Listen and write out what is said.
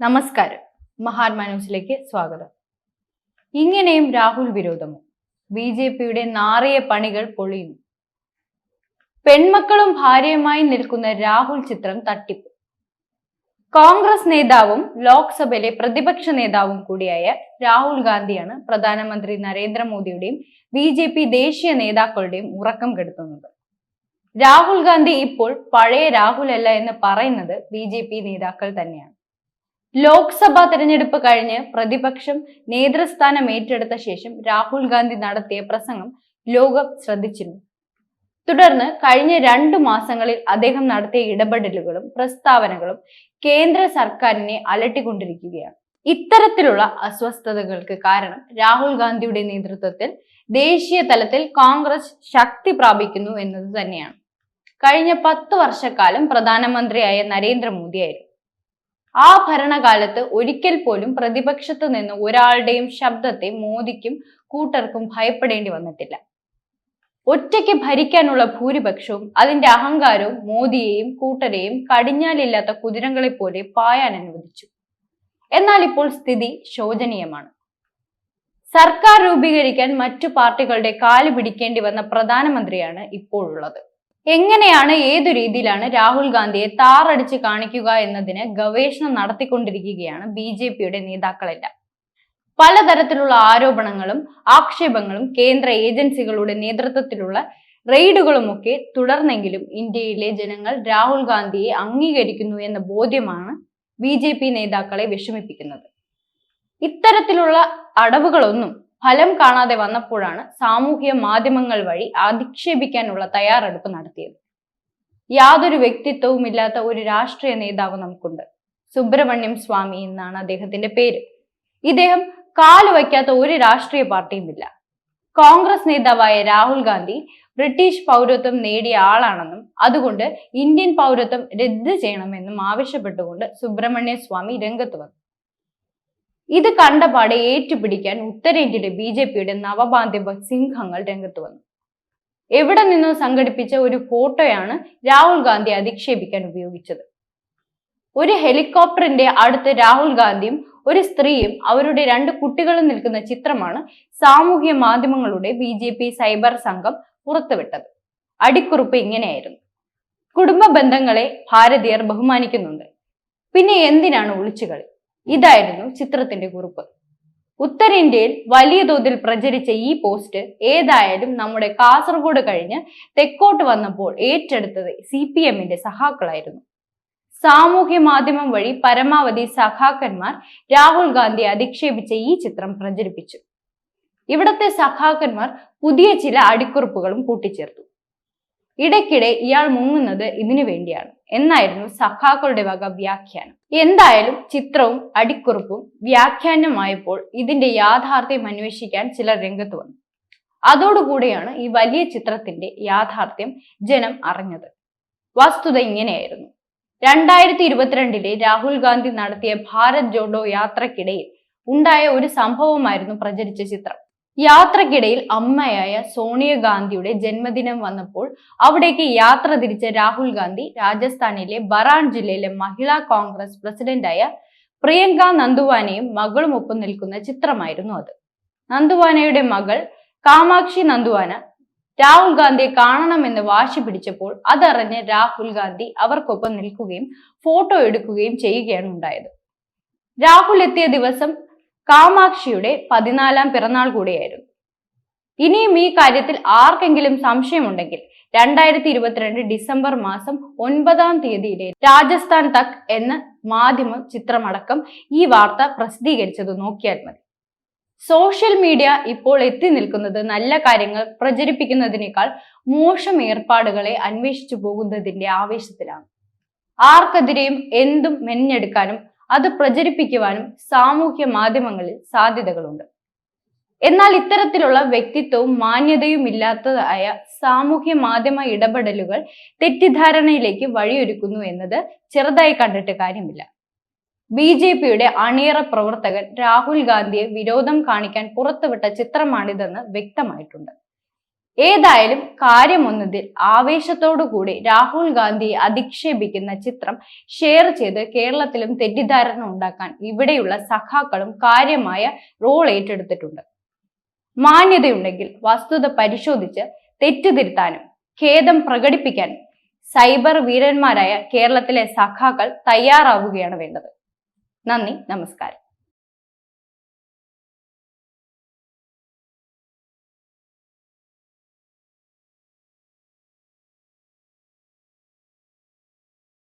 നമസ്കാരം. മഹാത്മാ ന്യൂസിലേക്ക് സ്വാഗതം. ഇങ്ങനെയും രാഹുൽ വിരോധമോ? ബി ജെ പിയുടെ നാറിയ പണികൾ പൊളിയുന്നു. പെൺമക്കളും ഭാര്യയുമായി നിൽക്കുന്ന രാഹുൽ ചിത്രം തട്ടിപ്പ്. കോൺഗ്രസ് നേതാവും ലോക്സഭയിലെ പ്രതിപക്ഷ നേതാവും കൂടിയായ രാഹുൽ ഗാന്ധിയാണ് പ്രധാനമന്ത്രി നരേന്ദ്രമോദിയുടെയും ബി ജെ പി ദേശീയ നേതാക്കളുടെയും ഉറക്കം കെടുത്തുന്നത്. രാഹുൽ ഗാന്ധി ഇപ്പോൾ പഴയ രാഹുൽ അല്ല എന്ന് പറയുന്നത് ബി ജെ പി നേതാക്കൾ തന്നെയാണ്. ലോക്സഭാ തെരഞ്ഞെടുപ്പ് കഴിഞ്ഞ് പ്രതിപക്ഷം നേതൃസ്ഥാനം ഏറ്റെടുത്ത ശേഷം രാഹുൽ ഗാന്ധി നടത്തിയ പ്രസംഗം ലോകം ശ്രദ്ധിച്ചിരുന്നു. തുടർന്ന് കഴിഞ്ഞ രണ്ടു മാസങ്ങളിൽ അദ്ദേഹം നടത്തിയ ഇടപെടലുകളും പ്രസ്താവനകളും കേന്ദ്ര സർക്കാരിനെ അലട്ടിക്കൊണ്ടിരിക്കുകയാണ്. ഇത്തരത്തിലുള്ള അസ്വസ്ഥതകൾക്ക് കാരണം രാഹുൽ ഗാന്ധിയുടെ നേതൃത്വത്തിൽ ദേശീയ തലത്തിൽ കോൺഗ്രസ് ശക്തി പ്രാപിക്കുന്നു എന്നത് തന്നെയാണ്. കഴിഞ്ഞ പത്ത് വർഷക്കാലം പ്രധാനമന്ത്രിയായ നരേന്ദ്രമോദിയായിരുന്നു. ആ ഭരണകാലത്ത് ഒരിക്കൽ പോലും പ്രതിപക്ഷത്ത് നിന്ന് ഒരാളുടെയും ശബ്ദത്തെ മോദിക്കും കൂട്ടർക്കും ഭയപ്പെടേണ്ടി വന്നിട്ടില്ല. ഒറ്റയ്ക്ക് ഭരിക്കാനുള്ള ഭൂരിപക്ഷവും അതിന്റെ അഹങ്കാരവും മോദിയെയും കൂട്ടരെയും കടിഞ്ഞാലില്ലാത്ത കുതിരങ്ങളെ പോലെ പായാൻ അനുവദിച്ചു. എന്നാൽ ഇപ്പോൾ സ്ഥിതി ശോചനീയമാണ്. സർക്കാർ രൂപീകരിക്കാൻ മറ്റു പാർട്ടികളുടെ കാൽ പിടിക്കേണ്ടി വന്ന പ്രധാനമന്ത്രിയാണ് ഇപ്പോഴുള്ളത്. എങ്ങനെയാണ് ഏതു രീതിയിലാണ് രാഹുൽ ഗാന്ധിയെ താറടിച്ച് കാണിക്കുക എന്നതിന് ഗവേഷണം നടത്തിക്കൊണ്ടിരിക്കുകയാണ് ബി ജെ പിയുടെ നേതാക്കളെല്ലാം. പലതരത്തിലുള്ള ആരോപണങ്ങളും ആക്ഷേപങ്ങളും കേന്ദ്ര ഏജൻസികളുടെ നേതൃത്വത്തിലുള്ള റെയ്ഡുകളുമൊക്കെ തുടർന്നെങ്കിലും ഇന്ത്യയിലെ ജനങ്ങൾ രാഹുൽ ഗാന്ധിയെ അംഗീകരിക്കുന്നു എന്ന ബോധ്യമാണ് ബി നേതാക്കളെ വിഷമിപ്പിക്കുന്നത്. ഇത്തരത്തിലുള്ള അടവുകളൊന്നും ഫലം കാണാതെ വന്നപ്പോഴാണ് സാമൂഹ്യ മാധ്യമങ്ങൾ വഴി അധിക്ഷേപിക്കാനുള്ള തയ്യാറെടുപ്പ് നടത്തിയത്. യാതൊരു വ്യക്തിത്വവും ഇല്ലാത്ത ഒരു രാഷ്ട്രീയ നേതാവ് നമുക്കുണ്ട്. സുബ്രഹ്മണ്യം സ്വാമി എന്നാണ് അദ്ദേഹത്തിന്റെ പേര്. ഇദ്ദേഹം കാൽ വയ്ക്കാത്ത ഒരു രാഷ്ട്രീയ പാർട്ടിയുമില്ല. കോൺഗ്രസ് നേതാവായ രാഹുൽ ഗാന്ധി ബ്രിട്ടീഷ് പൗരത്വം നേടിയ ആളാണെന്നും അതുകൊണ്ട് ഇന്ത്യൻ പൗരത്വം രദ്ദ് ചെയ്യണമെന്നും ആവശ്യപ്പെട്ടുകൊണ്ട് സുബ്രഹ്മണ്യ സ്വാമി രംഗത്ത് വന്നു. ഇത് കണ്ടപാടെ ഏറ്റുപിടിക്കാൻ ഉത്തരേന്ത്യയുടെ ബി ജെ പിയുടെ നവബാന്ധവ സിംഹങ്ങൾ രംഗത്ത് വന്നു. എവിടെ നിന്നോ സംഘടിപ്പിച്ച ഒരു ഫോട്ടോയാണ് രാഹുൽ ഗാന്ധി അധിക്ഷേപിക്കാൻ ഉപയോഗിച്ചത്. ഒരു ഹെലികോപ്റ്ററിന്റെ അടുത്ത് രാഹുൽ ഗാന്ധിയും ഒരു സ്ത്രീയും അവരുടെ രണ്ട് കുട്ടികളും നിൽക്കുന്ന ചിത്രമാണ് സാമൂഹ്യ മാധ്യമങ്ങളുടെ ബി ജെ പി സൈബർ സംഘം പുറത്തുവിട്ടത്. അടിക്കുറിപ്പ് ഇങ്ങനെയായിരുന്നു. കുടുംബ ബന്ധങ്ങളെ ഭാരതീയർ ബഹുമാനിക്കുന്നുണ്ട്. പിന്നെ എന്തിനാണ് ഒളിച്ചുകളി? ഇതായിരുന്നു ചിത്രത്തിന്റെ കുറിപ്പ്. ഉത്തരേന്ത്യയിൽ വലിയ തോതിൽ പ്രചരിച്ച ഈ പോസ്റ്റ് ഏതായാലും നമ്മുടെ കാസർഗോഡ് കഴിഞ്ഞ് തെക്കോട്ട് വന്നപ്പോൾ ഏറ്റെടുത്തത് സി പി എമ്മിന്റെ സഹാക്കളായിരുന്നു സാമൂഹ്യ മാധ്യമം വഴി പരമാവധി സഖാക്കന്മാർ രാഹുൽ ഗാന്ധി അധിക്ഷേപിച്ച ഈ ചിത്രം പ്രചരിപ്പിച്ചു. ഇവിടത്തെ സഖാക്കന്മാർ പുതിയ ചില അടിക്കുറിപ്പുകളും കൂട്ടിച്ചേർത്തു. ഇടയ്ക്കിടെ ഇയാൾ മുങ്ങുന്നത് ഇതിനു വേണ്ടിയാണ്. എന്നായിരുന്നു സഖാക്കളുടെ വക വ്യാഖ്യാനം. എന്തായാലും ചിത്രവും അടിക്കുറിപ്പും വ്യാഖ്യാനമായപ്പോൾ ഇതിന്റെ യാഥാർത്ഥ്യം അന്വേഷിക്കാൻ ചിലർ രംഗത്ത് വന്നു. അതോടുകൂടെയാണ് ഈ വലിയ ചിത്രത്തിന്റെ യാഥാർത്ഥ്യം ജനം അറിഞ്ഞത്. വസ്തുത ഇങ്ങനെയായിരുന്നു. രണ്ടായിരത്തി ഇരുപത്തിരണ്ടിലെ രാഹുൽ ഗാന്ധി നടത്തിയ ഭാരത് ജോഡോ യാത്രക്കിടയിൽ ഉണ്ടായ ഒരു സംഭവമായിരുന്നു പ്രചരിച്ച ചിത്രം. യാത്രക്കിടയിൽ അമ്മയായ സോണിയ ഗാന്ധിയുടെ ജന്മദിനം വന്നപ്പോൾ അവിടേക്ക് യാത്ര തിരിച്ച രാഹുൽ ഗാന്ധി രാജസ്ഥാനിലെ ബറാൻ ജില്ലയിലെ മഹിളാ കോൺഗ്രസ് പ്രസിഡന്റായ പ്രിയങ്ക നന്ദുവാനയും മകളും ഒപ്പം നിൽക്കുന്ന ചിത്രമായിരുന്നു അത്. നന്ദുവാനയുടെ മകൾ കാമാക്ഷി നന്ദുവാന രാഹുൽ ഗാന്ധിയെ കാണണമെന്ന് വാശി പിടിച്ചപ്പോൾ അതറിഞ്ഞ് രാഹുൽ ഗാന്ധി അവർക്കൊപ്പം നിൽക്കുകയും ഫോട്ടോ എടുക്കുകയും ചെയ്യുകയാണ് ഉണ്ടായത്. രാഹുൽ എത്തിയ ദിവസം കാമാക്ഷിയുടെ പതിനാലാം പിറന്നാൾ കൂടിയായിരുന്നു. ഇനിയും ഈ കാര്യത്തിൽ ആർക്കെങ്കിലും സംശയമുണ്ടെങ്കിൽ രണ്ടായിരത്തി ഇരുപത്തിരണ്ട് ഡിസംബർ മാസം ഒൻപതാം തീയതിയിലെ രാജസ്ഥാൻ തക് എന്ന മാധ്യമ ചിത്രമടക്കം ഈ വാർത്ത പ്രസിദ്ധീകരിച്ചത് നോക്കിയാൽ മതി. സോഷ്യൽ മീഡിയ ഇപ്പോൾ എത്തി നിൽക്കുന്നത് നല്ല കാര്യങ്ങൾ പ്രചരിപ്പിക്കുന്നതിനേക്കാൾ മോശം ഏർപ്പാടുകളെ അന്വേഷിച്ചു പോകുന്നതിന്റെ ആവേശത്തിലാണ്. ആർക്കെതിരെയും എന്തും മെനഞ്ഞെടുക്കാനും അത് പ്രചരിപ്പിക്കുവാനും സാമൂഹ്യ മാധ്യമങ്ങളിൽ സാധ്യതകളുണ്ട്. എന്നാൽ ഇത്തരത്തിലുള്ള വ്യക്തിത്വവും മാന്യതയും ഇല്ലാത്തതായ സാമൂഹ്യ മാധ്യമ ഇടപെടലുകൾ തെറ്റിദ്ധാരണയിലേക്ക് വഴിയൊരുക്കുന്നു എന്നത് ചെറുതായി കണ്ടിട്ട് കാര്യമില്ല. ബി ജെ പിയുടെ അണിയറ പ്രവർത്തകൻ രാഹുൽ ഗാന്ധിയെ വിരോധം കാണിക്കാൻ പുറത്തുവിട്ട ചിത്രമാണിതെന്ന് വ്യക്തമായിട്ടുണ്ട്. ഏതായാലും കാര്യമൊന്നതിൽ ആവേശത്തോടുകൂടി രാഹുൽ ഗാന്ധിയെ അധിക്ഷേപിക്കുന്ന ചിത്രം ഷെയർ ചെയ്ത് കേരളത്തിലും തെറ്റിദ്ധാരണ ഉണ്ടാക്കാൻ ഇവിടെയുള്ള സഖാക്കളും കാര്യമായ റോൾ ഏറ്റെടുത്തിട്ടുണ്ട്. മാന്യതയുണ്ടെങ്കിൽ വസ്തുത പരിശോധിച്ച് തെറ്റുതിരുത്താനും ഖേദം പ്രകടിപ്പിക്കാനും സൈബർ വീരന്മാരായ കേരളത്തിലെ സഖാക്കൾ തയ്യാറാവുകയാണ് വേണ്ടത്. നന്ദി നമസ്കാരം.